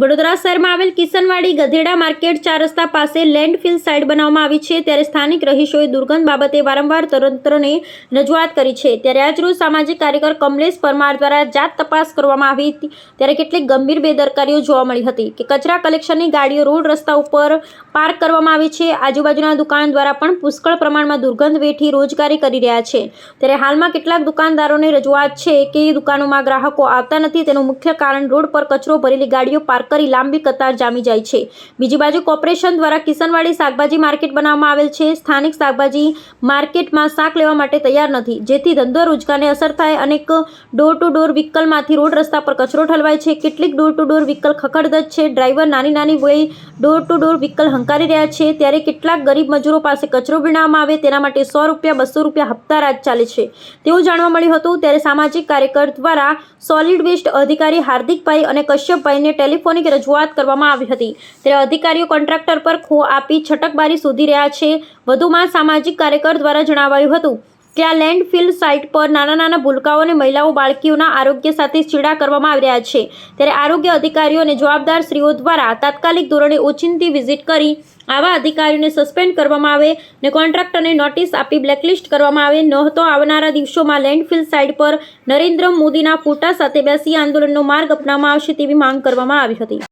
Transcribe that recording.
વડોદરા શહેરમાં આવેલ કિશનવાડી ગધેડા માર્કેટ ચાર રસ્તા પાસે લેન્ડફિલ સાઇટ બનાવવામાં આવી છે. ત્યારે સ્થાનિક રહીશોએ દુર્ગંધ બાબતે વારંવાર તંત્રને રજૂઆત કરી છે. ત્યારે આજરોજ સામાજિક કાર્યકર કમલેશ પરમાર દ્વારા જાત તપાસ કરવામાં આવી હતી. ત્યારે કેટલીક ગંભીર બેદરકારીઓ જોવા મળી હતી કે કચરા કલેક્શનની ગાડીઓ રોડ રસ્તા ઉપર પાર્ક કરવામાં આવી છે. આજુબાજુના દુકાન દ્વારા પણ પુષ્કળ પ્રમાણમાં દુર્ગંધ વેઠી રોજગારી કરી રહ્યા છે. ત્યારે હાલમાં કેટલાક દુકાનદારોની રજૂઆત છે કે દુકાનોમાં ગ્રાહકો આવતા નથી. તેનું મુખ્ય કારણ રોડ પર કચરો ભરેલી ગાડીઓ પાર્ક કરી લાંબી કતાર જામી જાય છે. બીજી બાજુ કોર્પોરેશન દ્વારા કિશનવાડી શાકભાજી માર્કેટ બનાવવામાં આવેલ છે. સ્થાનિક શાકભાજી માર્કેટમાં શાક લેવા માટે તૈયાર નથી, જેથી ધંધો રોજગારને અસર થાય અનેક ડોર ટુ ડોર વ્હીકલમાંથી રોડ રસ્તા પર કચરો ઠલવાય છે. કેટલીક ડોર ટુ ડોર વ્હીકલ ખખડદત છે. ડ્રાઈવર નાની નાની વય ડોર ટુ ડોર વ્હીકલ હંકારી રહ્યા છે. ત્યારે કેટલાક ગરીબ મજૂરો પાસે કચરો વીણવામાં આવે, તેના માટે સો રૂપિયા, બસો રૂપિયા હપ્તા રાજ ચાલે છે. તેવું જાણવા મળ્યું હતું, ત્યારે સામાજિક કાર્યકર દ્વારા સોલિડ વેસ્ટ અધિકારી હાર્દિકભાઈ અને કશ્યપભાઈને ટેલિફોનિક રજૂઆત કરવામાં આવી હતી. ત્યારે અધિકારીઓ કોન્ટ્રાક્ટર પર ખો આપી છટકબારી શોધી રહ્યા છે. વધુમાં સામાજિક કાર્યકર દ્વારા જણાવાયું હતું આ લેન્ડફિલ સાઇટ પર નાના નાના ભૂલકાઓ અને મહિલાઓ બાળકીઓના આરોગ્ય સાથે ચીડા કરવામાં આવી રહ્યા છે? ત્યારે આરોગ્ય અધિકારીઓ અને જવાબદાર શ્રીઓ દ્વારા તાત્કાલિક ધોરણે ઓચિંતી વિઝિટ કરી આવા અધિકારીઓને સસ્પેન્ડ કરવામાં આવે અને કોન્ટ્રાક્ટરને નોટિસ આપી બ્લેકલિસ્ટ કરવામાં આવે. ન તો આવનારા દિવસોમાં લેન્ડફિલ સાઇટ પર નરેન્દ્ર મોદીના ફોટા સાથે બેસી આંદોલનનો માર્ગ અપનાવવામાં આવશે તેવી માંગ કરવામાં આવી હતી.